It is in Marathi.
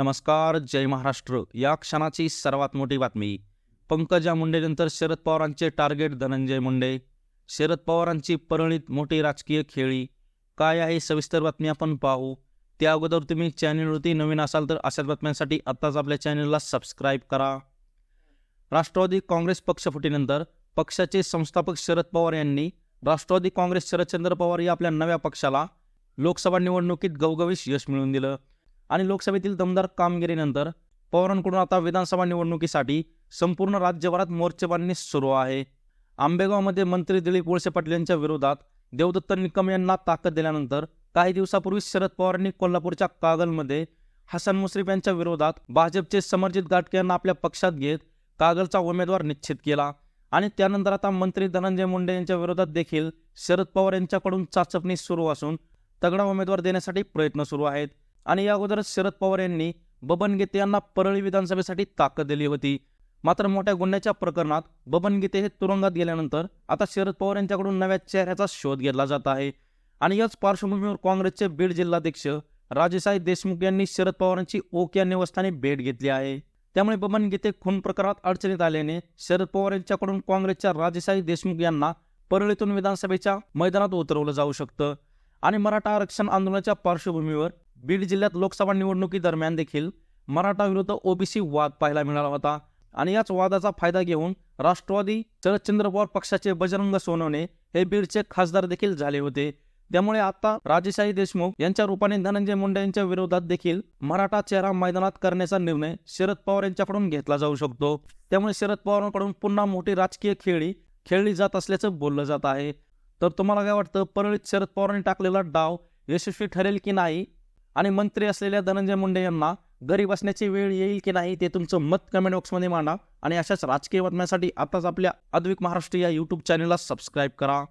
नमस्कार जय महाराष्ट्र. या क्षणाची सर्वात मोठी बातमी. पंकजा मुंडेनंतर शरद पवारांचे टार्गेट धनंजय मुंडे. शरद पवारांची परळीत मोठी राजकीय खेळी. काय आहे सविस्तर बातमी आपण पाहू. त्या अगोदर तुम्ही चॅनलवरती नवीन असाल तर अशाच बातम्यांसाठी आत्ताच आपल्या चॅनलला सबस्क्राईब करा. राष्ट्रवादी काँग्रेस पक्षफुटीनंतर पक्षाचे संस्थापक शरद पवार यांनी राष्ट्रवादी काँग्रेस शरदचंद्र पवार या आपल्या नव्या पक्षाला लोकसभा निवडणुकीत गवगवीस यश मिळवून दिलं. आणि लोकसभेतील दमदार कामगिरीनंतर पवारांकडून आता विधानसभा निवडणुकीसाठी संपूर्ण राज्यभरात मोर्चेबांधणी सुरू आहे. आंबेगावमध्ये मंत्री दिलीप वळसे पाटील यांच्या विरोधात देवदत्त निकम यांना ताकद दिल्यानंतर काही दिवसापूर्वी शरद पवारांनी कोल्हापूरच्या कागलमध्ये हसन मुश्रीफ यांच्या विरोधात भाजपचे समर्जित गाटके यांना आपल्या पक्षात घेत कागलचा उमेदवार निश्चित केला. आणि त्यानंतर आता मंत्री धनंजय मुंडे यांच्या विरोधात देखील शरद पवार यांच्याकडून चाचपणी सुरू असून तगडा उमेदवार देण्यासाठी प्रयत्न सुरू आहेत. आणि या अगोदरच शरद पवार यांनी बबन गीते यांना परळी विधानसभेसाठी ताकद दिली होती. मात्र मोठ्या गुन्ह्याच्या प्रकरणात बबन गीते हे तुरुंगात गेल्यानंतर आता शरद पवार यांच्याकडून नव्या चेहऱ्याचा शोध घेतला जात आहे. आणि याच पार्श्वभूमीवर काँग्रेसचे बीड जिल्हाध्यक्ष राजेसाई देशमुख यांनी शरद पवारांची ओक या निवासस्थानी भेट घेतली आहे. त्यामुळे बबन गीते खून प्रकारात अडचणीत आल्याने शरद पवार यांच्याकडून काँग्रेसच्या राजेसाई देशमुख यांना परळीतून विधानसभेच्या मैदानात उतरवलं जाऊ शकतं. आणि मराठा आरक्षण आंदोलनाच्या पार्श्वभूमीवर बीड जिल्ह्यात लोकसभा निवडणुकीदरम्यान देखील मराठा विरुद्ध ओबीसी वाद पाहायला मिळाला होता. आणि याच वादाचा फायदा घेऊन राष्ट्रवादी शरदचंद्र पवार पक्षाचे बजरंग सोनवणे हे बीडचे खासदार देखील झाले होते. त्यामुळे आता राजेशाही देशमुख यांच्या रूपाने धनंजय मुंडे यांच्या विरोधात देखील मराठा चेहरा मैदानात करण्याचा निर्णय शरद पवार यांच्याकडून घेतला जाऊ शकतो. त्यामुळे शरद पवारांकडून पुन्हा मोठी राजकीय खेळी खेळली जात असल्याचं बोललं जात आहे. तर तुम्हाला काय वाटतं परळीत शरद पवारांनी टाकलेला डाव यशस्वी ठरेल की नाही? आणि मंत्री असलेल्या धनंजय मुंडे यांना घरी बसण्याची वेळ येईल की नाही ते तुमचं मत कमेंट बॉक्समध्ये मांडा. आणि अशाच राजकीय बातम्यांसाठी आताच आपल्या अद्विक महाराष्ट्र या यूट्यूब चॅनलला सबस्क्राईब करा.